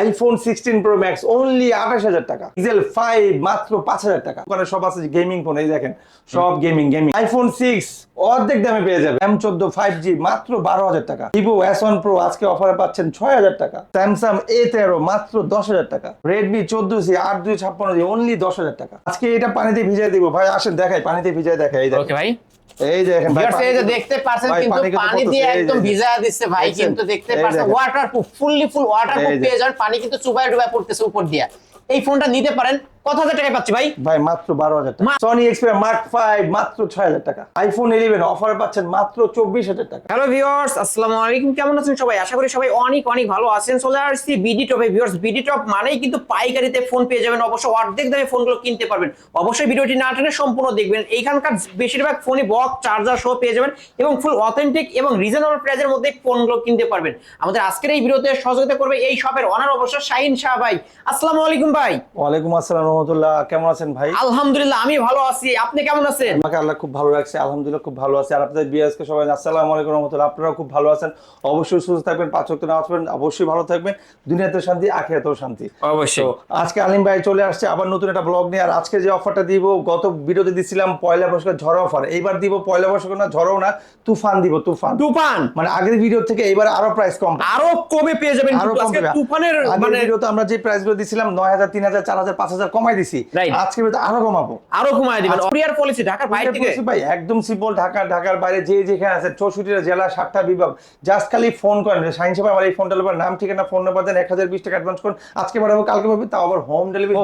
IPhone sixteen pro max only আঠাশ হাজার টাকা। ডিজেল ফাইভ মাত্র পাঁচ হাজার টাকা। ওখানে সব আছে গেমিং ফোন এই দেখেন, সব গেমিং গেমিং আইফোন সিক্স অর্ধেক দামে পেয়ে যাবে। এম চোদ্দ ফাইভ জি মাত্র বারো হাজার টাকা। ভিভো এস ওয়ান প্রো আজকে অফারে পাচ্ছেন ছয় হাজার টাকা। স্যামসাং এ তেরো, মাত্র দশ হাজার টাকা। রেডমি চোদ্দ সি আট, দুই, ছাপ্পান্ন জি অনলি দশ হাজার টাকা। আজকে এটা পানিতে ভিজাই দিব। ভাই, আসেন, দেখাই, পানিতে ভিজাই দেখাই ভাই। এই যে দেখেন ভাই, এই যে দেখতে পাচ্ছেন কিন্তু পানি দিয়ে একদম। ভিজা দিচ্ছে ভাই কিন্তু দেখতে পাচ্ছেন। Waterproof fully full waterproof. পেয়ে যাবেন পানি কিন্তু চুবায় ডুবায় পড়তেছে উপর দিয়ে এই ফোনটা নিতে পারেন কত হাজার টাকায় পাচ্ছি ভাই? ভাই মাত্র বারো হাজার টাকা। মা- সনি এক্সপিরিয়া মার্ক ফাইভ মাত্র ছয় হাজার টাকা। আইফোন ইলেভেন অফারে পাচ্ছেন মাত্র চব্বিশ হাজার টাকা। হ্যালো ভিউয়ার্স আসসালামু আলাইকুম। কেমন আছেন সবাই? আশা করি সবাই অনেক অনেক ভালো আছেন। চলে আসছি বিডি টপে ভিউয়ার্স বিডি টপ মানেই কিন্তু পাইকারিতে ফোন পেয়ে যাবেন। অবশ্য অর্ধেক দামে ফোনগুলো কিনতে পারবেন। অবশ্যই ভিডিওটি না টেনে সম্পূর্ণ দেখবেন। এইখানকার বেশিরভাগ ফোনই বক্স চার্জার সহ পেয়ে যাবেন এবং ফুল অথেন্টিক এবং রিজনেবল প্রাইসের মধ্যে ফোনগুলো কিনতে পারবেন। আমাদের আজকের এই ভিডিওতে সহযোগিতা করবে এই শপের অনার অবশ্য শাহিন শাহ ভাই। আসসালামু আলাইকুম ভাই। ওয়ালাইকুম আসসালাম রহমতুল্লাহ কেমন আছেন ভাই? আলহামদুলিল্লাহ আমি ভালো আছি। আপনি কেমন আছেন? আমাকে আল্লাহ খুব ভালো রাখছে আলহামদুলিল্লাহ খুব ভালো আছে। আর আপনাদের সবাই আসসালামু আলাইকুম রহমতুল্লাহ আপনারাও খুব ভালো আছেন। অবশ্যই সুস্থ থাকবেন পাঁচ ওয়াক্ত নামাজ অবশ্যই ভালো থাকবেন। দুনিয়াতে শান্তি আখেরাতেও শান্তি। অবশ্যই। তো আজকে আলিম ভাই চলে আসছে আবার নতুন একটা ব্লগ নিয়ে। আর আজকে যে অফারটা দিব গত ভিডিওতে দিছিলাম পয়লা বৈশাখের ঝড় অফার এইবার দিব পয়লা বৈশাখ না ঝড়ও না তুফান দিব তুফান। তুফান! মানে আগের ভিডিও থেকে এবার আরও প্রাইস কম। আরও কমে পেয়ে যাবেন আরও কম। তুফানের মানে ভিডিওতে আমরা যে প্রাইসগুলো দিছিলাম নয় হাজার তিন হাজার চার হাজার পাঁচ হাজার কমাই দিছি। আজকে আরও কমাবো। আরও কমায় দিবেন। আজকে- পলিসি ঢাকার বাইরে থেকে। ভাই একদম সিম্পল ঢাকা ঢাকার বাইরে যে যেখানে আছে চৌষট্টিটা জেলা সাতটা বিভাগ। জাস্ট খালি ফোন করেন। সাইন্স হিসেবে আমার এই ফোনটা নেবার নাম ঠিকানা ফোন নাম্বার দেন এক হাজার বিশ টাকা অ্যাডভান্স করুন। আজকে পাঠাবো কালকে পাবে তাও আবার হোম ডেলিভারি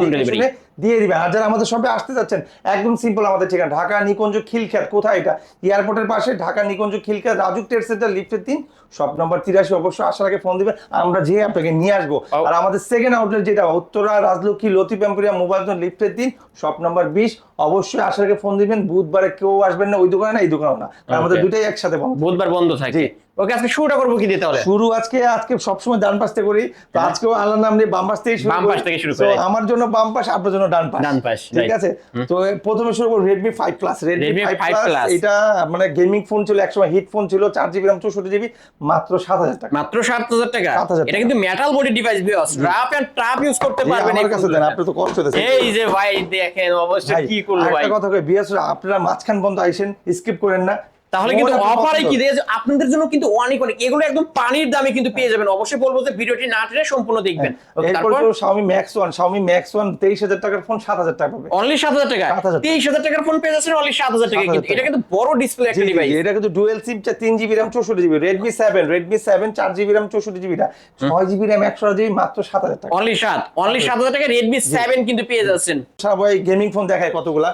দিয়ে দিবে আর যারা আমাদের সবে আসতে যাচ্ছেন একদম সিম্পল আমাদের ঠিকানা। ঢাকা নিকুঞ্জ খিলখ্যাত কোথায় এটা? এয়ারপোর্টের পাশে ঢাকা নিকুঞ্জ খিলখ্যাত রাজুক ট্রেড সেন্টার লিফটের তিন শপ নাম্বার তিরাশি অবশ্যই আসার আগে ফোন দিবেন আমরা যেয়ে আপনাকে নিয়ে আসব। আর আমাদের সেকেন্ড আউটলেট যেটা উত্তরা রাজলক্ষ্মী লতিফ প্যাম্পুরিয়া মোবাইল লিফটের দিন শপ নাম্বার বিশ অবশ্যই আসার আগে ফোন দিবেন বুধবারে কেউ আসবেন না ওই দোকানে না এই দোকানেও না। আমাদের. দুটাই একসাথে বন্ধ। বুধবার বন্ধ থাকে। ওকে আজকে শুরুটা করব কি দিয়ে তাহলে? শুরু আজকে আজকে সবসময় ডান পাশ থেকে করি। তো হ্যাঁ। আজকেও আল্লাহ নাম নিয়ে বাম পাশ থেকে বাম পাশ থেকে শুরু করি। আমার জন্য বাম পাশ আপনার জন্য ডান পাশ। ডান পাশ, ঠিক আছে? তো প্রথমে শুরু করব Redmi five plus Redmi five plus এটা মানে গেমিং ফোন ছিল একসময় হিট ফোন ছিল চার জিবি রাম চৌষট্টি জিবি মাত্র সাত হাজার টাকা। মাত্র সাত হাজার টাকা? 7,000 এটা কিন্তু মেটাল বডি ডিভাইস বিয়স রাফ এন্ড টাফ ইউজ করতে পারবেন আমার কাছে দেন আপনি তো কষ্ট এই যে ভাই দেখেন অবশ্যই কি ভাই আরেকটা কথা কই বিএস আপনারা মাঝখান বন্ধ আইসেন স্কিপ করেন না। তাহলে কিন্তু অফারে। কি? দিয়েছে আপনাদের জন্য কিন্তু অনেক অনেক। এগুলো একদম পানির দামে কিন্তু পেয়ে যাবেন। অবশ্যই বলব যে ভিডিওটি না টেনে সম্পূর্ণ দেখবেন। হ্যাঁ, তারপর Xiaomi Max 1 Xiaomi Max 1 23000 টাকার ফোন 7000 টাকা পাবে। অনলি সাত হাজার টাকা? 7,000 তেইশ হাজার টাকার ফোন পেয়ে যাচ্ছেন অনলি সাত হাজার টাকা। কিন্তু এটা কিন্তু বড় ডিসপ্লে একটা ডিভাইস এটা কিন্তু ডুয়েল সিম তিন জিবি র্যাম চৌষট্টি GB Redmi seven Redmi seven চার জিবি র্যাম চৌষট্টি জিবি ছয় জিবি র্যাম একশো জিবি মাত্র সাত হাজার টাকা। অনলি সাত। অনলি সাত হাজার টাকা রেডমি সেভেন কিন্তু পেয়ে যাচ্ছেন। সবাই গেমিং ফোন দেখায় কতগুলা।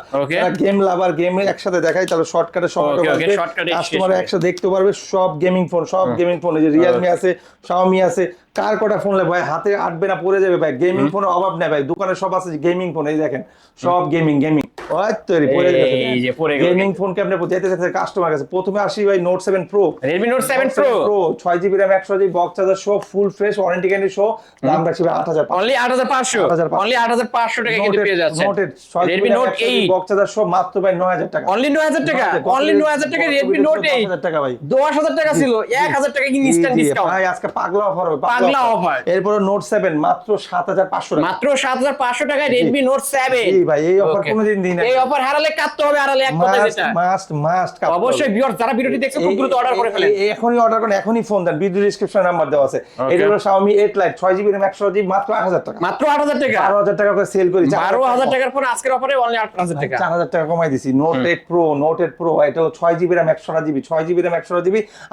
গেম লাভার গেম একসাথে দেখায় তাহলে শর্টকাটে সময় শেষ কাস্টমার একসাথে দেখতে পারবে সব গেমিং ফোন সব গেমিং ফোন যে রিয়েলমি আছে শাওমি আছে কার কটা ফোন ভাই হাতে আটবে না পড়ে যাবে ভাই। গেমিং ফোনের অভাব নেই ভাই দোকানে সব আছে গেমিং ফোন এই দেখেন সব গেমিং গেমিং তৈরি পড়ে গেছে। এই যে পড়ে গেল। গেমিং ফোন কে আপনি যেতে যেতে কাস্টমার কাছে প্রথমে আসি ভাই note seven pro Redmi note seven pro pro ছয় জিবি র্যাম বক্স চার্জার শো ফুল ফ্রেশ ওয়ারেন্টি গ্যারান্টি শো দাম রাখছি ভাই আট হাজার অনলি আট হাজার পাঁচশো। 8,500 অনলি আট হাজার পাঁচশো টাকা কিন্তু পেয়ে যাচ্ছে। বক্স চার্জার মাত্র ভাই নয় হাজার টাকা। অনলি নয় হাজার টাকা। অনলি রেডমি টাকা ভাই। টাকা ছিল। টাকা ইনস্ট্যান্ট ডিসকাউন্ট ভাই আজকে পাগলা অফার হবে পাগলা। এরপরে নোট সেভেন মাত্র সাত হাজার পাঁচশো টাকা। মাত্র সাত হাজার পাঁচশো টাকায় রেডমি নোট সেভেন জি ভাই এই অফার কোনোদিন দিন এই অফার হারালে কাটতে হবে হারালে এক কথা যেটা। মাস্ট মাস্ট অবশ্যই ভিউয়ার যারা ভিডিওটি দেখছে খুব দ্রুত অর্ডার করে ফেলেন। এখনই অর্ডার করেন এখনই ফোন দেন ভিডিও ডিসক্রিপশন নাম্বার দেওয়া আছে। এটা হলো Xiaomi 8 Lite 6 RAM 100 মাত্র 8000 টাকা। মাত্র আট হাজার টাকা? 12000 টাকা করে সেল করি বারো হাজার টাকার ফোন আজকের অফারে অনলি আট হাজার টাকা। চার হাজার টাকা কমাই দিছি। Note eight pro note eight pro এটা হলো ছয় জিবি র্যাম একশো জিবি ছয় জিবি র্যাম একশো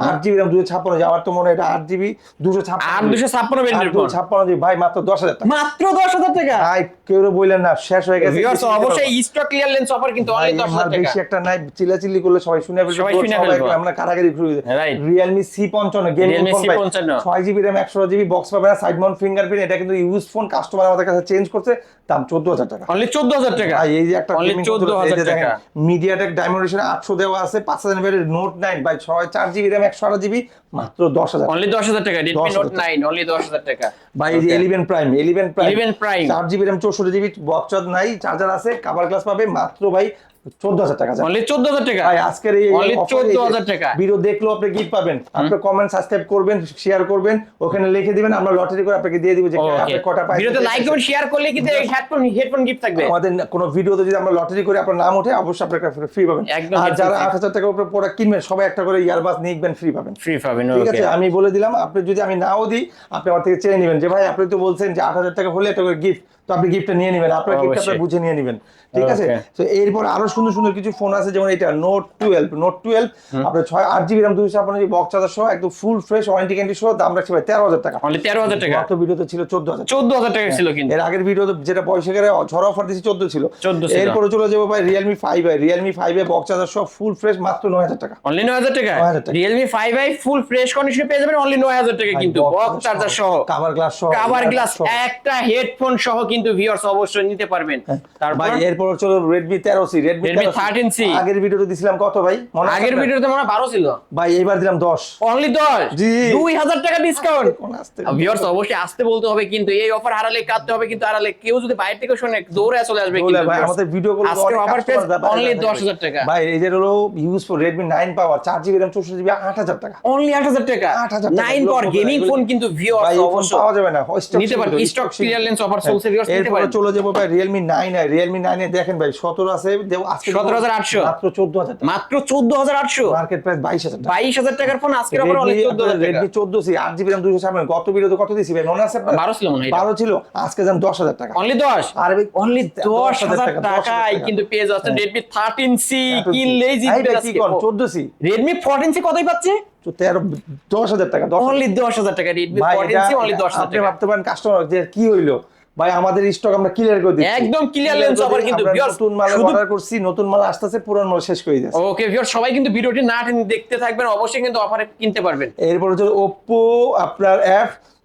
আট দুশো ছাপ্পান্ন আমার তো মনে হয় এটা আট জিবি দুশো ছাপ্পান্ন আট দুশো ছাপ্পান্ন ভেরিয়েন্টের ফোন ছাপ্পান্ন জিবি ভাই মাত্র দশ হাজার টাকা। মাত্র দশ হাজার টাকা? ভাই কেউ বললেন না শেষ হয়ে গেছে। অবশ্যই স্টক ক্লিয়ারেন্স অফার কিন্তু অনলি হাজার বেশি একটা নাই চিল্লাচিল্লি করলে সবাই শুনে ফেলবে সবাই শুনে ফেলবে। আমরা কারাগারি ঘুরে Right. রিয়েলমি সি পঞ্চান্ন গেমিং Realme ফোন ভাই C55 ছয় জিবি র্যাম একশো জিবি বক্স পাবে না সাইড মাউন্ট ফিঙ্গারপ্রিন্ট এটা কিন্তু ইউজ ফোন কাস্টমার আমাদের কাছে চেঞ্জ করছে দাম টাকা অনলি টাকা এই যে একটা 14,000 টাকা। মিডিয়াটেক ডায়মন্ডেশন আটশো দেওয়া আছে পাঁচ হাজার নোট নাইন বাই ছয় চার জিবি র্যাম একশো আট জিবি মাত্র দশ হাজার অনলি দশ হাজার টাকা রেডমি 10,000 নোট নাইন অনলি দশ হাজার টাকা ভাই এই যে Okay. Eleven prime eleven prime 11 Prime। চার জিবি র্যাম চৌষট্টি জিবি বক্স নাই চার্জার আছে কাভার গ্লাস পাবে মাত্র ভাই চোদ্দ হাজার টাকা। অনলি চোদ্দ হাজার টাকা? ভাই আজকের এই 14,000 এই- টাকা। ভিডিও দেখলেও আপনি গিফট পাবেন। আপনি কমেন্ট সাবস্ক্রাইব করবেন শেয়ার করবেন ওখানে লিখে দিবেন আমরা লটারি করে আপনাকে দিয়ে দিব যে আপনি কটা পাই ভিডিওতে লাইক কমেন্ট শেয়ার করলে কিন্তু হেডফোন হেডফোন গিফট থাকবে। আমাদের কোনো ভিডিওতে যদি আমরা লটারি করে আপনার নাম ওঠে অবশ্যই আপনার ফ্রি পাবেন। আর যারা। আট হাজার টাকার উপরে প্রোডাক্ট কিনবেন সবাই একটা করে ইয়ারবাস নিকবেন ফ্রি পাবেন। ফ্রি পাবেন ঠিক আছে আমি বলে দিলাম আপনি যদি আমি নাও দিই আপনি আমার থেকে চেয়ে নেবেন। যে ভাই আপনি তো বলছেন যে আট হাজার টাকা হলে একটা করে গিফট তো আপনি গিফটটা নিয়ে নেবেন আপনার গিফট আপনি বুঝে নিয়ে নেবেন ঠিক আছে? তো এরপর আরও সুন্দর সুন্দর কিছু ফোন আছে যেমন এটা নোট টুয়েলভ নোট টুয়েলভ আপনার ছয় আট জিবি রাম দুইশো আপনার বক্স চার্জার সহ একদম ফুল ফ্রেশ ওয়ারেন্টি গ্যারান্টি সহ দাম রাখছে ভাই তেরো হাজার টাকা। তেরো হাজার টাকা? গত ভিডিওতে ছিল চোদ্দ হাজার চোদ্দ হাজার টাকা ছিল কিন্তু। এর আগের ভিডিওতে যেটা পয়সা করে ঝড় অফার দিয়েছি চোদ্দ ছিল। 14 ছিল। এরপরে চলে যাব ভাই Realme five I Realme five A box charger সহ ফুল ফ্রেশ মাত্র নয় হাজার টাকা। অনলি নয় হাজার টাকা? 9,000 টাকা। Realme five I full fresh কন্ডিশনে পেয়ে যাবেন অনলি নয় হাজার টাকা কিন্তু বক্স চার্জার সহ। কাভার গ্লাস সহ কাভার গ্লাস একটা হেডফোন সহ কিন্তু ভিউয়ার্স অবশ্যই নিতে পারবেন। তারপর? ভাই এরপর চলো তেরো সি রেডমি Redmi 13C আগের ভিডিওতে দিছিলাম কত ভাই? আগের ভিডিওতে মনে হয় বারো ছিল। ভাই এবার দিলাম দশ। অনলি দশ? জি। দুই হাজার টাকা ডিসকাউন্ট ভিউয়ার্স অবশ্যই আসতে বলতে হবে কিন্তু এই অফার হারালে কাটতে হবে কিন্তু হারালে কেউ যদি বাইরে থেকে শুনে দৌড়ে চলে আসবে কিন্তু ভাই আমাদের ভিডিও গুলো আজকের offer price only 10,000 টাকা। ভাই এই যে হলো use for Redmi nine power চার জিবি র্যাম চৌষট্টি জিবি আট হাজার টাকা। অনলি আট হাজার টাকা। 8,000 টাকা। নাইন পাওয়ার গেমিং ফোন কিন্তু ভিউয়ার্স অবশ্যই পাওয়া যাবে না। নিতে সীমিত, স্টক। ক্লিয়ারেন্স অফার চলছে ভিউয়ার্স এরপরে চলে যাব ভাই আই দেখেন ভাই সতেরো আছে দেও আজকে 17,800 মাত্র চোদ্দ হাজার টাকা। মাত্র চোদ্দ হাজার আটশো। মার্কেট প্রাইস টাকার ফোন চোদ্দ সি জিবি গত ভিডিওতে কত ভাই? মনে আছে আপনার? ছিল মনে হয় ছিল আজকে যান দশ হাজার টাকা। অনলি দশ? আর ভাই অনলি দশ হাজার 10,000 টাকায় কিন্তু পেয়ে যাচ্ছেন রেডমি থার্টিন সি কিনলেই জিতবে ভাই, কি চোদ্দ সি। ফোরটিন সি কতই পাচ্ছে? তেরো দশ হাজার টাকা দশ অনলি দশ হাজার টাকা রেডমি অনলি দশ হাজার টাকা। ভাবতে পারেন কাস্টমার যে কি হইল? ভাই আমাদের স্টক আমরা ক্লিয়ার করে দিচ্ছি। একদম ক্লিয়ার লেন্স আবার কিন্তু ভিউয়ার্স নতুন মাল অর্ডার করছি নতুন মাল আসতেছে পুরান মাল শেষ করে দিয়েছে ওকে ভিউয়ার্স সবাই কিন্তু ভিডিওটি না দেখতে থাকবেন অবশ্যই কিন্তু অফারে কিনতে পারবেন। এরপর হচ্ছে Oppo আপনার app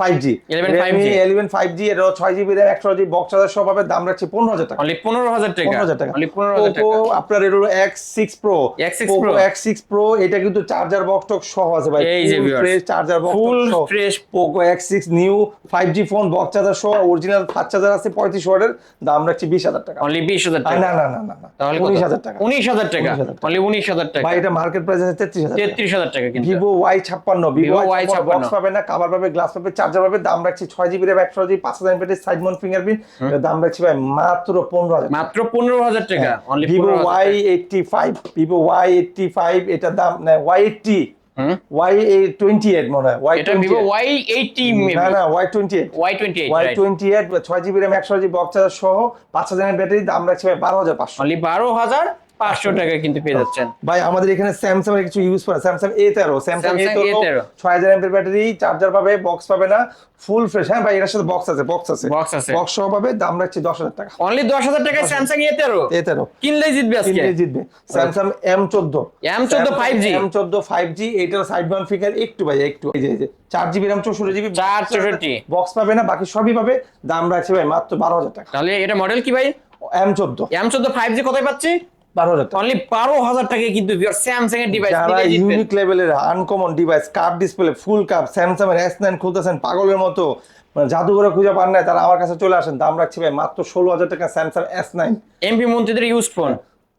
five G eleven five G এটা ছয় জিবি র্যাম একশো জিবি বক্স চার্জার সব পাবে দাম রাখছে পনেরো হাজার টাকা। পনেরো হাজার টাকা। পনেরো হাজার টাকা। অনলি পনেরো হাজার Oppo টাকা। আপনার X six pro X six pro এটা কিন্তু চার্জার বক্স টক সহ আছে ভাই। এই যে viewers, fresh charger box full সহ। Poco X six new five G phone box charger সহ অরিজিনাল ফাস্ট চার্জার আছে পঁয়ত্রিশ ওয়াটের দাম রাখছি বিশ হাজার টাকা। অনলি বিশ হাজার টাকা না না না না না। তাহলে উনিশ হাজার টাকা। উনিশ হাজার টাকা। অনলি উনিশ হাজার টাকা। ভাই এটা মার্কেট প্রাইস আছে তেত্রিশ হাজার তেত্রিশ হাজার টাকা কিন্তু। ভিভো ওয়াই ছাপ্পান্ন ভিভো ওয়াই ছাপ্পান্ন। বক্স পাবে না কাভার পাবে গ্লাস পাবে চার্জার পাবে দাম রাখছি ছয় জিবি র্যাম একশো জিবি পাঁচ হাজার এমপি সাইড মাউন্ট ফিঙ্গারপ্রিন্ট দাম রাখছি ভাই মাত্র পনেরো হাজার মাত্র পনেরো হাজার টাকা Vivo Y eighty five Vivo Y eighty five এটার দাম Y eighty Y twenty eight মনে হয় ওয়াই এটা ভিভো ওয়াই এইটটি না না Y twenty eight Y twenty eight Y twenty eight ছয় জিবি র্যাম একশো জিবি বক্স চার্জার সহ পাঁচ হাজার ব্যাটারি দাম রাখছি ভাই বারো হাজার পাঁচশো। বারো হাজার পাঁচশো টাকা কিন্তু পেয়ে যাচ্ছেন। ভাই আমাদের এখানে স্যামসাং এর কিছু ইউজ করে স্যামসাং এ তেরো স্যামসাং এ তেরো ছয় হাজার এমপের ব্যাটারি চার্জার পাবে বক্স পাবে না ফুল ফ্রেশ হ্যাঁ ভাই এটার সাথে বক্স আছে বক্স আছে। Box আছে। বক্স সহ পাবে দাম রাখছি দশ হাজার টাকা। অনলি দশ হাজার স্যামসাং এ তেরো? এ তেরো। কিনলেই জিতবে কিনলে জিতবে। স্যামসাং এম চোদ্দ। M14 5G এম চোদ্দ ফাইভ জি এটার সাইড ওয়ান ফিগার একটু ভাই একটু। এই যে চার জিবি র্যাম চৌষট্টি জিবি চার চৌষট্টি। বক্স পাবে না বাকি সবই পাবে। দাম রাখছে ভাই মাত্র বারো হাজার টাকা। তাহলে এটা মডেল কি ভাই? এম চোদ্দ। এম চোদ্দ ফাইভ জি কোথায় পাচ্ছি? বারো হাজার টাকা। অনলি বারো হাজার টাকায় কিন্তু স্যামসাং এর ডিভাইস যারা ইউনিক লেভেলের আনকমন ডিভাইস কাপ ডিসপ্লে ফুল কাপ স্যামসাং এর এস নাইন খুলতেছেন পাগলের মতো। মানে জাদুঘরে খুঁজে পান নাই তারা আমার কাছে চলে আসেন। দাম রাখছি ভাই মাত্র ষোলো হাজার টাকা স্যামসাং এস নাইন এমপি মন্ত্রীদের ইউজ ফোন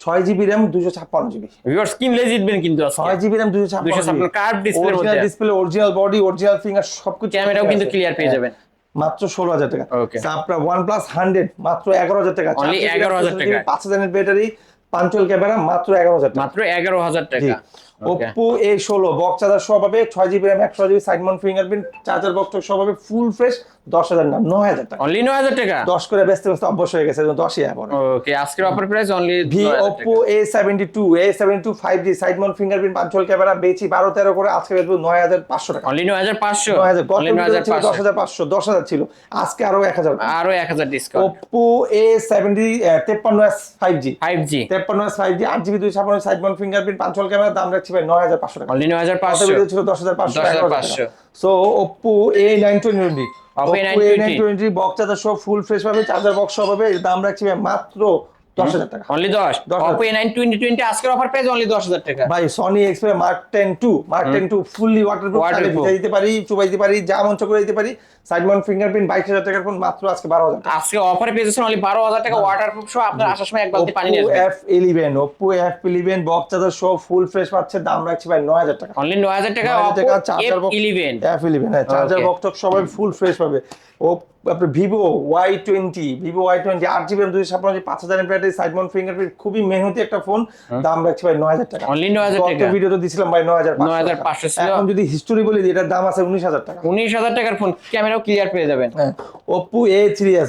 ছয় জিবি র্যাম দুশো ছাপ্পান্ন জিবি ভিউয়ার্স কিনলে জিতবেন কিন্তু ছয় জিবি র্যাম দুশো 256 কার্ভ ডিসপ্লের original display original body original finger সবকিছু ক্যামেরাও কিন্তু ক্লিয়ার পেয়ে হ্যাঁ, যাবেন। মাত্র ষোলো হাজার টাকা। আপনার ওয়ান প্লাস হান্ড্রেড মাত্র এগারো হাজার টাকা। Only 11,000 টাকা। পাঁচ হাজার ব্যাটারি পাঞ্চুয়াল ক্যামেরা মাত্র এগারো হাজার মাত্র এগারো হাজার। টাকা ওপ্পো এ ষোলো বক্স চার্জার সহ পাবে ছয় জিবি র্যাম একশো GB side mount fingerprint charger box সহ পাবে ফুল ফ্রেশ দশ হাজার না নয় হাজার টাকা। অনলি নয় হাজার টাকা? দশ করে ব্যস্ত ব্যস্ত অবশ্যই হয়ে গেছে দশই পরে ওকে আজকের offer price only V Oppo A seventy two A seventy two five G side mount fingerprint পাঁচশোল camera বেচি বারো তেরো করে আজকে বেচবো নয় হাজার পাঁচশো টাকা। অনলি নয় হাজার পাঁচশো? নয় হাজার গত অনলি নয় হাজার ছিল দশ হাজার পাঁচশো দশ হাজার ছিল আজকে আরও এক হাজার আরও এক হাজার ডিসকাউন্ট ওপ্পো এ সেভেন্টি তেপ্পান্ন S five G five G তেপ্পান্ন এস ফাইভ জি আট জিবি দুই ছাপ্পান্ন সাইড মাউন্ট ফিঙ্গারপ্রিন্ট পাঁচশোল ক্যামেরা দাম রাখছি ভাই নয় হাজার পাঁচশো টাকা। অনলি নয় হাজার পাঁচশো। ছিল দশ হাজার পাঁচশো 10,500 so Oppo A nine twenty A nine twenty box charger সব ফুল ফ্রেশ পাবে চার্জার বক্স হবে পাবে আমরা দাম রাখছি ভাই মাত্র দশ হাজার টাকা। অনলি 10,000 আজকের অফার অনলি হাজার টাকা। ভাই ফুললি ওয়াটারপ্রুফ দিতে পারি চুবাই দিতে পারি যা মঞ্চ করে দিতে পারি। সাইড মাউন্ট ফিঙ্গারপ্রিন্ট টাকার ফোন মাত্র আজকে টাকা। আজকে অফারে অনলি টাকা সহ আপনার আসার সময় এক বালতি পানি নিয়ে আসবেন। F eleven Oppo F eleven box charger সহ ফুল ফ্রেশ পাচ্ছে দাম রাখছি ভাই নয় হাজার টাকা। অনলি নয় হাজার টাকা 9,000 টাকা চার্জার বক্স হ্যাঁ চার্জার. বক্স সবাই ফুল ফ্রেশ পাবে। ও আপনার Vivo Y twenty Vivo Y twenty আট জিবি দুই ছাপ্পান্ন পাঁচ হাজার ব্যাটারি সাইড মাউন্ট ফিঙ্গারপ্রিন্ট খুবই মেহনতি একটা ফোন। দাম রাখছি ভাই নয় হাজার টাকা। অনলি নয় হাজার গত টাকা। ভিডিও তো দিছিলাম ভাই নয় হাজার 9,500 ছিল। এখন যদি হিস্টোরি বলি এটার দাম আছে উনিশ হাজার টাকা। উনিশ হাজার টাকার ফোন ক্যামেরাও ক্লিয়ার পেয়ে যাবেন। হ্যাঁ।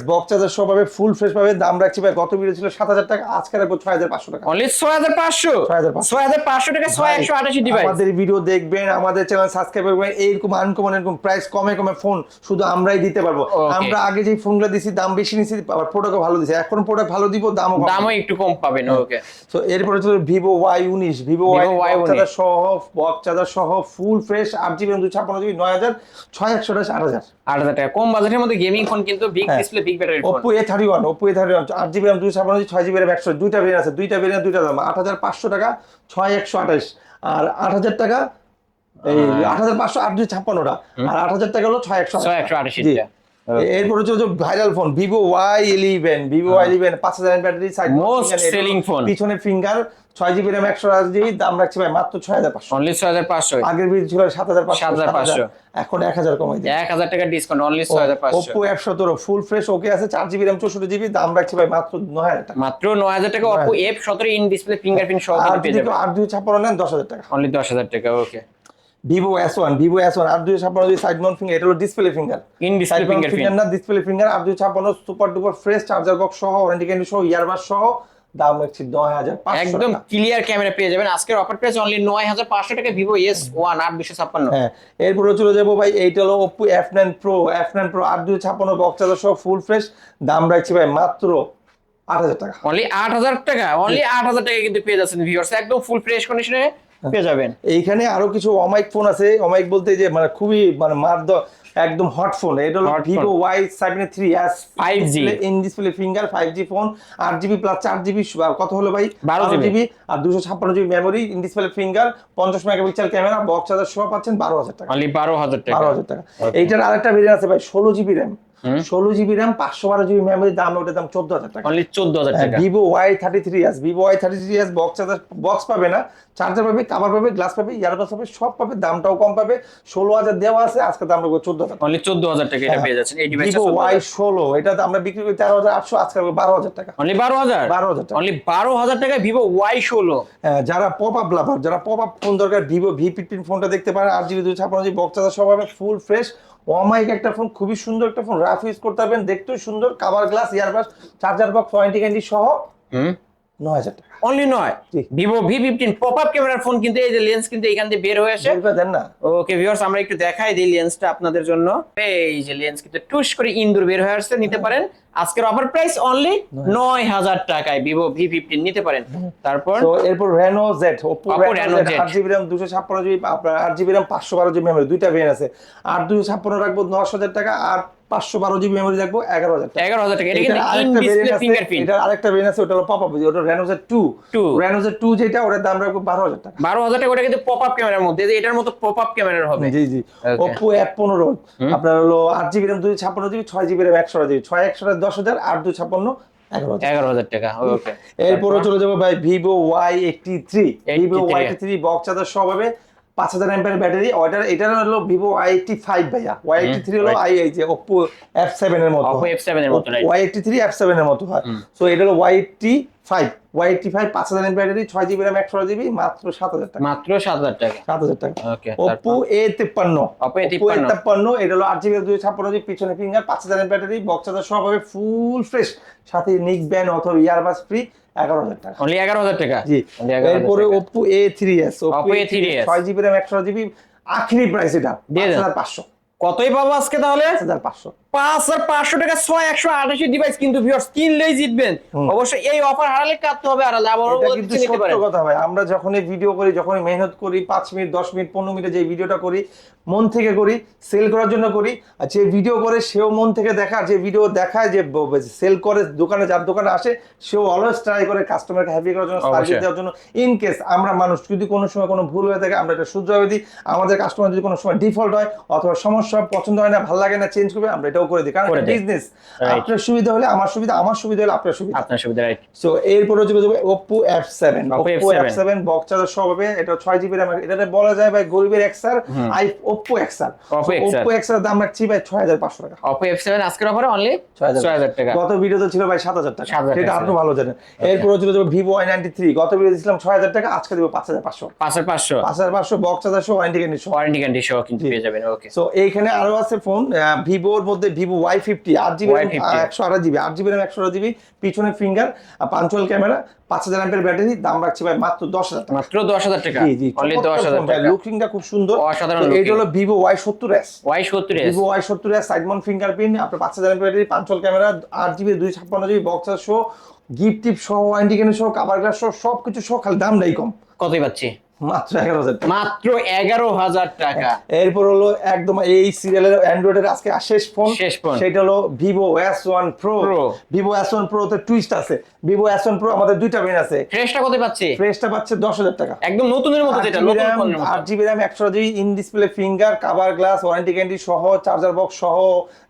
বক্স চার্জার সব পাবে ফুল ফ্রেশ পাবে দাম রাখছি ভাই গত ভিডিও ছিল সাত হাজার টাকা আজকে রাখব ছয় হাজার পাঁচশো টাকা। অনলি ছয় হাজার পাঁচশো? 6,500 ছয় হাজার পাঁচশো টাকা ছয় একশো আটাশি ডিভাইস আমাদের ভিডিও দেখবেন আমাদের চ্যানেল সাবস্ক্রাইব করবেন এইরকম আনকমন এরকম প্রাইস কমে কমে ফোন শুধু আমরাই দিতে পারব। আমরা আগে যে ফোনগুলো দিছি দাম বেশি নিছি আবার প্রোডাক্ট ভালো দিছি। এখন প্রোডাক্ট ভালো দিব দামও দামও একটু কম পাবেন ওকে। তো এরপরে ছিল ভিভো ওয়াই উনিশ ভিভো ওয়াই Y19 চার্জার সহ বক্স চার্জার সহ ফুল ফ্রেশ আট জিবি দুই ছাপ্পান্ন জিবি নয় হাজার ছয় একশো আঠাশ আট হাজার। আট হাজার টাকা। কম বাজেটের মধ্যে গেমিং ফোন কিন্তু বিগ হ্যাঁ। Display big battery Oppo A thirty one Oppo A thirty one আট জিবি দুই ছাপ্পান্ন জিবি ছয় জিবি রাম একশো দুইটা ভেরিয়েন্ট আছে দুইটা ভেরিয়েন্ট দুইটা দাম। আট হাজার পাঁচশো টাকা ছয় একশো আঠাশ। আর আট হাজার টাকা এই আট হাজার পাঁচশো আট দুই ছাপ্পান্নটা। আর আট হাজার টাকা হলো ছয় একশো ছয় একশো। টাকা এরপর হচ্ছে যে viral phone Vivo Y eleven Vivo Y eleven পাঁচ হাজার battery side Most selling phone। পিছনে ফিঙ্গার ছয় জিবি র্যাম একশো আট জিবি দাম রাখছি ভাই মাত্র ছয় হাজার পাঁচশো। অনলি ছয় হাজার পাঁচশো। আগের ভিডিও ছিল সাত হাজার পাঁচশো 7,500 এখন এক হাজার কমাই দিই এক হাজার টাকা ডিসকাউন্ট অনলি ছয় হাজার পাঁচশো। ওপ্পো এফ সতেরো ফুল ফ্রেশ ওকে আছে চার জিবি র্যাম চৌষট্টি জিবি দাম রাখছি ভাই মাত্র নয় হাজার টাকা। মাত্র নয় হাজার টাকা অপো এফ সতেরো ইন ডিসপ্লে ফিঙ্গারপ্রিন্ট সহ আর যদি আট দুই ছাপ্পান্ন নেন দশ হাজার টাকা। অনলি দশ হাজার টাকা okay Vivo S one Vivo S one আট দুই ছাপ্পান্ন যদি সাইড মাউন্ট ফিঙ্গার এটা হলো display finger in display finger না ডিসপ্লে ফিঙ্গার আট দুই ছাপ্পান্ন super duper fresh charger box সহ ওয়ারেন্টি ক্যান্ডি সহ ইয়ারবাস সহ দাম রাখছি নয় হাজার একদম ক্লিয়ার ক্যামেরা পেয়ে যাবেন। আজকের অফার প্রাইস অনলি নয় হাজার পাঁচশো টাকা ভিভো এস ওয়ান আট দুশো ছাপ্পান্ন হ্যাঁ এরপরে চলে যাব ভাই এইটা হলো Oppo F nine pro F nine pro আট দুই ছাপ্পান্ন বক্স চার্জার সহ ফুল ফ্রেশ দাম রাখছি ভাই মাত্র আট হাজার টাকা। অনলি আট হাজার টাকা অনলি আট হাজার টাকা কিন্তু পেয়ে যাচ্ছেন ভিউয়ার্স একদম ফুল ফ্রেশ কন্ডিশনে পেয়ে যাবেন। এইখানে আরও কিছু অমাইক ফোন আছে। অমাইক বলতে যে মানে খুবই মানে মারদ একদম হট ফোন। এটা হলো। Vivo Y seven three S 5G in display finger five G phone আট জিবি প্লাস চার জিবি কত হলো ভাই? 12 GB জিবি আর দুশো ছাপ্পান্ন GB memory in display finger পঞ্চাশ মেগাপিক্সেল ক্যামেরা বক্স চার্জার সহ পাচ্ছেন বারো হাজার টাকা। বারো হাজার টাকা। বারো হাজার টাকা। এইটার আরেকটা ভেরিয়েন্ট আছে ভাই ষোলো জিবি র্যাম ষোলো জিবি র্যাম পাঁচশো বারো জিবি মেমোরি দাম ওটার দাম চোদ্দ হাজার টাকা। অনলি চোদ্দ হাজার টাকা। Vivo Y thirty three S Vivo Y thirty three S box charger box পাবে না। চার্জার পাবে কাভার পাবে গ্লাস পাবে ইয়ারবাস পাবে সব পাবে দামটাও কম পাবে। ষোলো হাজার দেওয়া আছে আজকে দাম রাখব চোদ্দ হাজার অনলি চোদ্দ হাজার টাকা এটা পেয়ে যাচ্ছেন। এই ভিভো ওয়াই ষোলো এটা আমরা বিক্রি করি তেরো হাজার আটশো আজকে রাখব বারো হাজার টাকা। অনলি বারো হাজার? বারো হাজার টাকা। অনলি বারো হাজার টাকা ভিভো ওয়াই ষোলো। হ্যাঁ, যারা পপ আপ লাভার যারা পপ আপ ফোন দরকার ভিভো ভি ফিফটিন ফোনটা দেখতে পারেন আট জিবি দুই ছাপ্পান্ন জিবি বক্স চার্জার সব হবে ফুল ফ্রেশ ওয়ামাইক একটা ফোন খুবই সুন্দর একটা ফোন রাফ ইউজ করতে পারবেন দেখতেও সুন্দর cover glass earbuds charger box warranty guarantee সহ হুম? নয় হাজার টাকা। অনলি নয়। Vivo V fifteen pop up ক্যামেরার ফোন কিন্তু এই যে লেন্স কিন্তু এখান দিয়ে বের হয়ে আসে। দেন না। ওকে ভিউয়ার্স আমরা একটু দেখাই দিই লেন্সটা আপনাদের জন্য। এই যে লেন্স কিন্তু টুস করে ইন্দুর বের হয়ে আসছে নিতে পারেন। আজকের অফার প্রাইস অনলি নয় হাজার। টাকায়। ভিভো ভি ফিফটিন নিতে পারেন। তারপর? তো এরপর Z Oppo Oppo Reno Z। আট জিবি র্যাম দুশো ছাপ্পান্ন জিবি আপনার আট জিবি র্যাম পাঁচশো বারো জিবি মেমোরি দুইটা ভেরিয়েন্ট আছে। আর দুশো ছাপ্পান্ন রাখব দশ হাজার টাকা আর পাঁচশো বারো জিবি মেমোরি রাখব এগারো হাজার টাকা। এগারো হাজার টাকা। এটা এটার কিন্তু ইন আরেকটা ডিসপ্লে ভেরিয়েন্ট আছে ফিঙ্গারপ্রিন্ট এটার আরেকটা ভেরিয়েন্ট আছে ওটা হলো পপ আপ ওটা Reno Z two Two। Reno Z two যেটা ওটার দাম রাখব বারো হাজার টাকা। বারো হাজার টাকা ওটা কিন্তু পপ আপ ক্যামেরার মধ্যে যে এটার মতো পপ আপ ক্যামেরার হবে। জি জি. ওপো অ্যাপ পনেরো। আপনার হলো আট জিবি র্যাম দুই ছাপ্পান্ন জিবি ছয় জিবি র্যাম একশো জিবি ছয় একশো দশ হাজার আট দু ছাপ্পান্ন এগারো হাজার। টাকা ওকে এরপরে চলে যাব ভাই Vivo Y eighty three Vivo Y eighty three box charger সব হবে। পাঁচ হাজার এমপের ব্যাটারি ওইটার এটার হলো ভিভো ওয়াই এইটটি ফাইভ ভাইয়া। ওয়াই এইটটি থ্রি হলো আই এই যে ওপো এফ সেভেন এর মতো। অপো এফ সেভেন এর মতো Y eighty three F seven এর মতো হয়। সো এটা হলো Y eighty five Y eighty five পাঁচ হাজার ব্যাটারি ছয় জিবি র্যাম একশো জিবি মাত্র সাত হাজার টাকা। মাত্র সাত হাজার টাকা। সাত হাজার টাকা। ওকে ওপো এ তিপ্পান্ন। Oppo A53 তিপ্পান্ন। এটা হলো আট জিবি দুই ছাপ্পান্ন জিবি পিছনে ফিঙ্গার পাঁচ হাজার ব্যাটারি বক্স চার্জার সব হবে ফুল ফ্রেশ সাথে নিক ব্যান্ড অথবা ইয়ারবাস ফ্রি এগারো হাজার টাকা। অনলি এগারো হাজার টাকা? জি Only 11,000 এরপরে টাকা। ওপো এ থ্রি এস ছয় জিবি র্যাম একশো জিবি আখরি প্রাইস এটা পাঁচশো। কতই পাবো আজকে তাহলে? পাঁচশো। পাঁচ হাজার পাঁচশো টাকা ছয় একশো আঠাশি ডিভাইস কিন্তু ভিউয়ার্স কিনলেই জিতবেন। অবশ্যই এই অফার হারালে কাটতে হবে আবার কিন্তু সত্য কথা ভাই। আমরা যখনই ভিডিও করি যখনই মেহনত করি পাঁচ মিনিট দশ মিনিট পনেরো মিনিটে যে ভিডিওটা করি মন থেকে করি সেল করার জন্য করি আর যে ভিডিও করে সেও মন থেকে দেখা যে ভিডিও দেখায় যে সেল করে দোকানে যার দোকানে আসে সেও অলওয়েজ ট্রাই করে কাস্টমারকে হ্যাপি করার জন্য সার্ভিস দেওয়ার জন্য ইন কেস আমরা মানুষ যদি কোনো সময় কোনো ভুল হয়ে থাকে আমরা এটা শুধরাবে দিই। আমাদের কাস্টমার যদি কোনো সময় ডিফল্ট হয় অথবা সমস্যা পছন্দ হয় না ভালো লাগে না চেঞ্জ করবে আমরা এটাও করে দিই কারণ করে দিই। বিজনেস আপনার সুবিধা হলে আমার সুবিধা আমার সুবিধা হলে আপনার সুবিধা। আপনার সুবিধা রাইট সো এরপরে হচ্ছে Oppo Oppo F F7 seven box charger সব হবে এটা ছয় জিবি র্যাম এটাতে বলা যায় ভাই গরিবের এক্সার আই Oppo XR ওপো এক্সার দাম রাখছি ভাই ছয় হাজার পাঁচশো টাকা। অপো এফ সেভেন আজকের অফারে অনলি 6,000 ছয় হাজার। টাকা। গত ভিডিওতে ছিল ভাই সাত হাজার টাকা। 7,000 সেটা আপনি ভালো জানেন। এরপর ওয়াই নাইনটি থ্রি গত ভিডিও দিয়েছিলাম ছয় হাজার টাকা আজকে দিব পাঁচ হাজার পাঁচশো। পাঁচ হাজার পাঁচশো। পাঁচ হাজার পাঁচশো বক্স চার্জার সহ ওয়ারেন্টি গ্যারেন্টি সহ ওয়ারেন্টি গ্যারান্টি সহ কিন্তু পেয়ে যাবেন ওকে সো এইখানে আরও আছে ফোন ভিভোর মধ্যে ভিভো ওয়াই ফিফটি আট জিবি Y50 একশো আঠাশ জিবি আট জিবি র্যাম একশো আঠাশ জিবি পিছনে ফিঙ্গার পাঞ্চুয়াল ক্যামেরা পাঁচ হাজার অ্যাম্পের ব্যাটারি দাম রাখছি ভাই মাত্র দশ হাজার টাকা। মাত্র দশ হাজার টাকা? জি জি অনলি দশ হাজার টাকা। লুকিংটা খুব সুন্দর। অসাধারণ তো হলো ভিভো ওয়াই সত্তর এস ওয়াই সত্তর এস ভিভো ওয়াই সত্তর এস সাইডমন ফিঙ্গারপ্রিন্ট আপনার পাঁচ হাজার ব্যাটারি পাঞ্চল ক্যামেরা আট জিবি দুই ছাপ্পান্ন জিবি বক্সার সহ গিফট টিপ সহ ওয়ারেন্টি কেন সহ কাবার গ্লাস সহ সব কিছু সহ খালি দামটাই কম। কতই পাচ্ছি? মাত্র এগারো হাজার টাকা। মাত্র এগারো হাজার টাকা। এরপর হলো একদম এই সিরিয়ালের অ্যান্ড্রয়েডের আজকে শেষ ফোন শেষ phone। সেটা হলো Vivo S one pro Vivo S one pro তে টুইস্ট আছে। ভিভো এস ওয়ান প্রো আমাদের দুইটা বেন আছে। ফ্রেশটা কতই পাচ্ছি? ফ্রেশটা পাচ্ছে দশ হাজার টাকা। একদম নতুনের মতো যেটা নতুন ফোনের মতো। আট জিবি র্যাম একশো GB in display finger cover glass warranty guarantee সহ চার্জার বক্স সহ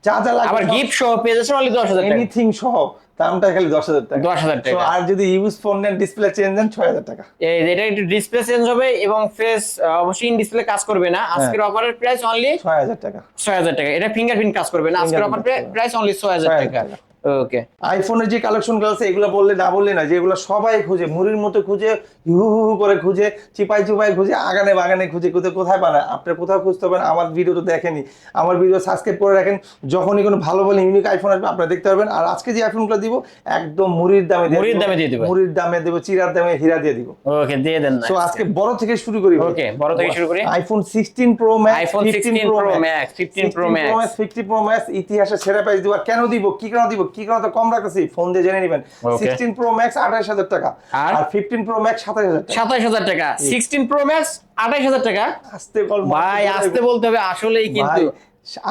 যা যা লাগে আবার গিফট সহ পেয়ে যাচ্ছে অনলি দশ হাজার এনিথিং সহ। দামটা খালি দশ হাজার টাকা। 10,000 টাকা। আর যদি ইউজ ফোন নেন ডিসপ্লে চেঞ্জ দেন ছয় হাজার টাকা। এটা একটু ডিসপ্লে চেঞ্জ হবে এবং ফেস অবশ্যই ইন ডিসপ্লে কাজ করবে না। আজকের অফারের প্রাইস অনলি ছয় হাজার টাকা। ছয় হাজার টাকা। এটা ফিঙ্গারপ্রিন্ট কাজ করবে না। আজকের অফার প্রাইস অনলি ছয় হাজার 6,000 টাকা। টাকা। ওকে আইফোনের যে কালেকশনগুলো আছে এগুলো বললে না বললে না যেগুলো সবাই খুঁজে মুড়ির মতো খুঁজে হু করে খুঁজে চিপাই চিপাই খুঁজে আগানে বাগানে খুঁজে কোথায় কোথায় পান আপনার কোথাও খুঁজতে পারেন আমার ভিডিও তো দেখেনি আমার ভিডিও সাবস্ক্রাইব করে রাখেন যখনই কোনো ভালো ভালো ইউনিক আইফোন আসবে আপনারা দেখতে পারবেন আর আজকে যে আইফোনগুলো দিব একদম মুড়ির দামে মুড়ির দিব। দামে দিয়ে দিবেন। মুড়ির দামে দেবো চিরার দামে হীরা দিয়ে দিব ওকে দিয়ে দেন না সো আজকে বড় থেকে শুরু করি Okay, বড় থেকে শুরু করি। IPhone 16 Pro Max iPhone 16 Pro Max, 15 Pro Max। 50 Pro Max ইতিহাসে সেরা প্রাইস দিব কেন দিব কি কারণে দিব কি কারণে তো কম রাখতেছি? ফোন দিয়ে জেনে নেবেন। Okay. 16 প্রো ম্যাক্স 28000 টাকা। আর? আর 15 প্রো ম্যাক্স 27000 টাকা। সাতাশ হাজার টাকা। সিক্সটিন প্রো ম্যাক্স আঠাশ হাজার টাকা? আস্তে কল ভাই আসতে বলতে হবে আসলেই কিন্তু।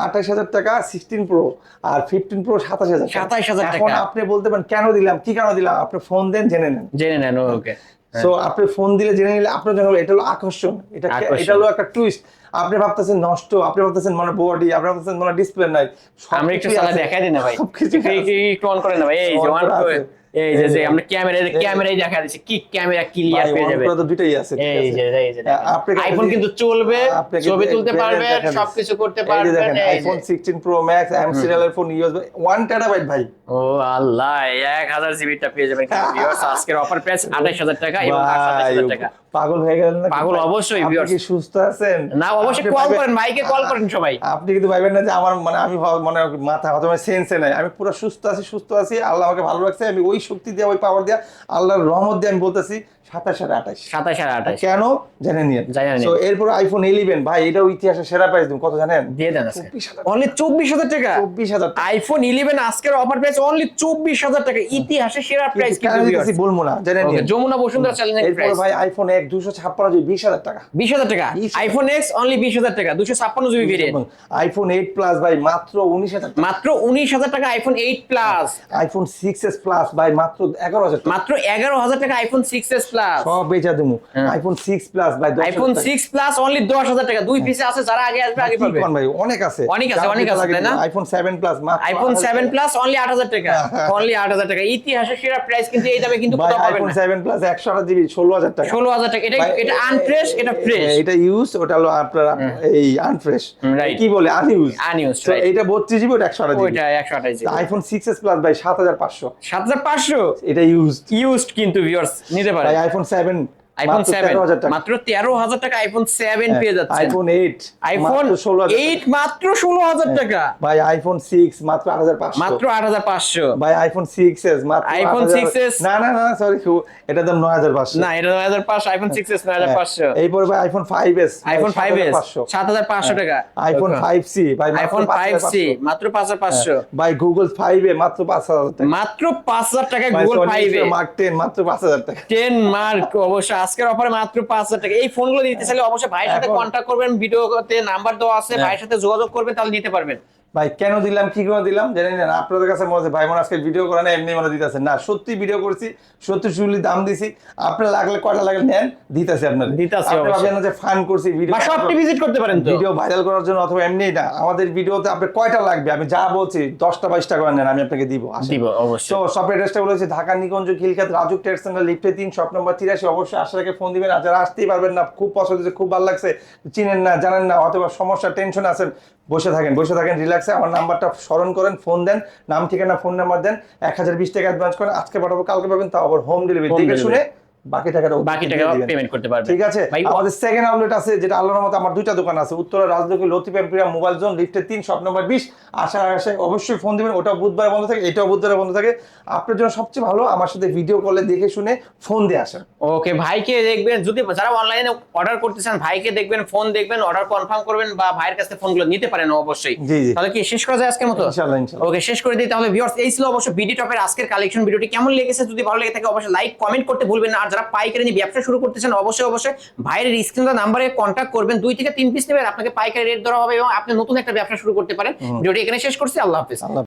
আঠাশ হাজার টাকা সিক্সটিন প্রো আর ফিফটিন প্রো সাতাশ হাজার 27,000 এখন টাকা। আপনি বলতে পারেন কেন দিলাম? কি কারণে দিলাম? আপনি ফোন দেন জেনে নেন। জেনে নেন ওকে সো আপনি ফোন দিলে জেনে নিলে আপনার জন্য এটা হলো আকর্ষণ। এটা এটা হলো একটা টুইস্ট আপনি ভাবতেছেন নষ্ট আপনি ভাবতেছেন মানে বডি আপনি ভাবতেছেন মানে ডিসপ্লে নাই। আমরা একটু সালা দেখাই দিই না ভাই। একটু-। একটু- একটু অন করে না ভাই। এই যে অন করে এই যে যে। আমরা ক্যামেরা ক্যামেরাই দেখা দিচ্ছি কি ক্যামেরা ক্লিয়ার পেয়ে যাবে? তো দুইটাই আছে ঠিক এই যে এই যে আপনি আইফোন কিন্তু চলবে আপনি ছবি তুলতে পারবে। সবকিছু করতে পারবে আইফোন 16 প্রো ম্যাক্স এম সিরিয়ালের ফোন ইউএসবি 1 টেরাবাইট ভাই। ও আল্লাহ এক হাজার জিবিটা পেয়ে যাবেন। viewers, আজকের অফার প্রাইস আঠাশ হাজার টাকা এবং সাতাশ ভাই, হাজার টাকা। পাগল হয়ে গেলেন না পাগল অবশ্যই, আপনি কি সুস্থ আছেন? না অবশ্যই কল করেন ভাইকে কল করেন সবাই। আপনি কিন্তু ভাইবেন না যে আমার মানে আমি মানে মাথা হয়তো সেন্সে নাই। আমি পুরো সুস্থ আছি সুস্থ আছি আল্লাহ আমাকে ভালো রাখছে আমি ওই শক্তি দিয়ে ওই পাওয়ার দিয়ে আল্লাহর রহমত দিয়ে আমি বলতেছি। সাতাশ আর আঠাশ। সাতাশ আর আঠাশ। কেন? জেনে নিয়ে। তো এরপর আইফোন ইলেভেন ভাই এটাও ইতিহাসে সেরা প্রাইস দিন কত জানেন? দিয়ে দেন অনলি চব্বিশ হাজার টাকা। চব্বিশ হাজার আইফোন ইলেভেন আজকের অফার প্রাইস অনলি চব্বিশ হাজার টাকা। ইতিহাসে সেরা প্রাইস কিন্তু বলব না জেনে যমুনা বসুন্ধরা এরপর ভাই আইফোন এক দুশো ছাপ্পান্ন জিবি বিশ হাজার টাকা। বিশ হাজার টাকা। আইফোন এক্স অনলি বিশ হাজার টাকা দুশো ছাপ্পান্ন GB variant iPhone eight plus ভাই মাত্র উনিশ হাজার মাত্র উনিশ হাজার টাকা iPhone eight plus iPhone six S plus ভাই মাত্র এগারো হাজার মাত্র এগারো হাজার টাকা আইফোন সিক্স এস প্লাস সব বেচা দেবো। আইফোন সিক্স প্লাস ভাই আইফোন সিক্স প্লাস অনলি দশ হাজার টাকা। দুই পিসে আছে যারা আগে আসবে আগে পাবে। ভাই? অনেক আছে। অনেক আছে, অনেক আছে, তাই না? IPhone seven plus iPhone seven plus only আট হাজার টাকা। অনলি আট হাজার টাকা। ইতিহাসে সেরা প্রাইস কিন্তু এই দামে কিন্তু কোথাও পাবেন আইফোন না। প্লাস একশো আঠাশ জিবি ষোলো হাজার টাকা। ষোলো হাজার টাকা। এটা এটা আনফ্রেশ এটা ফ্রেশ এটা ইউজ ওটা হলো আপনার এই আনফ্রেশ কি বলে? আনইউজ Unused, তো right. এইটা বত্রিশ জিবি ওটা একশো আঠাশ জিবি ওইটা একশো আঠাশ আইফোন সিক্স প্লাস ভাই সাত হাজার পাঁচশো। সাত হাজার পাঁচশো? পাঁচশো এটা ইউজ ইউজড কিন্তু ভিউয়ার্স নিতে পারে আইফোন সেভেন আইফোন সেভেন তেরো হাজার টাকা। মাত্র তেরো হাজার টাকা আইফোন সেভেন পেয়ে যাচ্ছে আইফোন এইট আইফোন ষোলো হাজার এইট মাত্র ষোলো হাজার টাকা। ভাই আইফোন সিক্স মাত্র আট হাজার পাঁচশো। মাত্র আট হাজার পাঁচশো। ভাই আইফোন সিক্স এস মাত্র iPhone 8,000 6s না না না সরি এটা দাম নয় হাজার পাঁচশো। না এটা নয় হাজার পাঁচশো আইফোন সিক্স এস নয় হাজার পাঁচশো। এই পরে ভাই iPhone five S iPhone five S সাত হাজার পাঁচশো টাকা। আইফোন ফাইভ সি ভাই আইফোন ফাইভ সি 5,500 মাত্র পাঁচ হাজার পাঁচশো। ভাই গুগল ফাইভ এ মাত্র পাঁচ হাজার টাকা। মাত্র পাঁচ হাজার টাকায় Google five A. Mark ten মাত্র পাঁচ হাজার টাকা। টেন মার্ক অবশ্যই আজকের অফারে মাত্র পাঁচ হাজার টাকা এই ফোনগুলো নিতে চাইলে অবশ্যই ভাইয়ের সাথে কন্ট্যাক্ট করবেন ভিডিওতে নাম্বার দেওয়া আছে হ্যাঁ। ভাইয়ের সাথে যোগাযোগ করবেন তাহলে নিতে পারবেন ভাই কেন দিলাম কি করে দিলাম জানেন না আপনাদের কাছে মনে হচ্ছে ভাই মনে আজকে ভিডিও করে না এমনি মনে দিতেছে। না সত্যি ভিডিও করছি সত্যি শুনলি দাম দিছি আপনার লাগলে কয়টা লাগলে নেন দিতেছে আপনার দিতাছি ভাবেন যে ফান করছি ভিডিও শপটি ভিজিট করতে পারেন তো? ভিডিও ভাইরাল করার জন্য অথবা এমনি না আমাদের ভিডিওতে আপনি কয়টা লাগবে? আমি যা বলছি দশটা বাইশটা করে নেন আমি আপনাকে দিব। দিব অবশ্যই। তো শপ অ্যাড্রেসটা বলেছি ঢাকা নিকুঞ্জ খিলখাত রাজুক ট্রেড সেন্টার লিফটে তিন শপ নম্বর তিরাশি অবশ্যই আসার আগে ফোন দিবেন। আর যারা আসতেই পারবেন না খুব পছন্দ খুব ভালো লাগছে চিনেন না জানেন না অথবা সমস্যা টেনশন আছেন বসে থাকেন বসে থাকেন রিল্যাক্সে আমার নাম্বারটা স্মরণ করেন ফোন দেন নাম ঠিকানা ফোন নাম্বার দেন। এক হাজার বিশ টাকা অ্যাডভান্স করেন আজকে পাঠাবো কালকে পাবেন তা আবার হোম ডেলিভারি দেখে শুনে বাকি টাকাটা বাকি টাকা পেমেন্ট করতে পারবেন। ঠিক আছে? আমাদের সেকেন্ড আউটলেট আছে যেটা আল্লাহর মতো আমার দুইটা দোকান আছে। Uttara Rajlakshmi Latif Emporium mobile zone লিফটে তিন শপ নম্বর বিশ। আশে অবশ্যই ফোন দিবেন। ওটা বুধবার বন্ধ থাকে এটাও বুধবারে বন্ধ থাকে। আপনার জন্য সবচেয়ে ভালো আমার সাথে ভিডিও কলে দেখে শুনে ফোন দিয়ে আসেন। ওকে ভাইকে দেখবেন যদি যারা অনলাইনে অর্ডার করতে চান ভাইকে দেখবেন ফোন দেখবেন অর্ডার কনফার্ম করবেন বা ভাইয়ের কাছে ফোনগুলো নিতে পারেন অবশ্যই। তাহলে কি শেষ করা যায় আজকের মতো? ওকে শেষ করে দিই। তাহলে ভিউয়ার্স এই ছিল অবশ্যই বিডি টপের আজকের কালেকশন ভিডিওটি কেমন লেগেছে? যদি ভালো লেগে থাকে অবশ্যই লাইক কমেন্ট করতে ভুলবেন না। আর যারা পাইকারি নিয়ে ব্যবসা শুরু করতেছেন অবশ্যই অবশ্যই ভাইয়ের স্ক্রিন নাম্বারে কন্ট্যাক্ট করবেন। দুই থেকে তিন পিস নেবেন আপনাকে পাইকারি রেট ধরা হবে এবং আপনি নতুন একটা ব্যবসা শুরু করতে পারেন। ভিডিওটি এখানে শেষ করছি আল্লাহ হাফিজ। আল্লাহ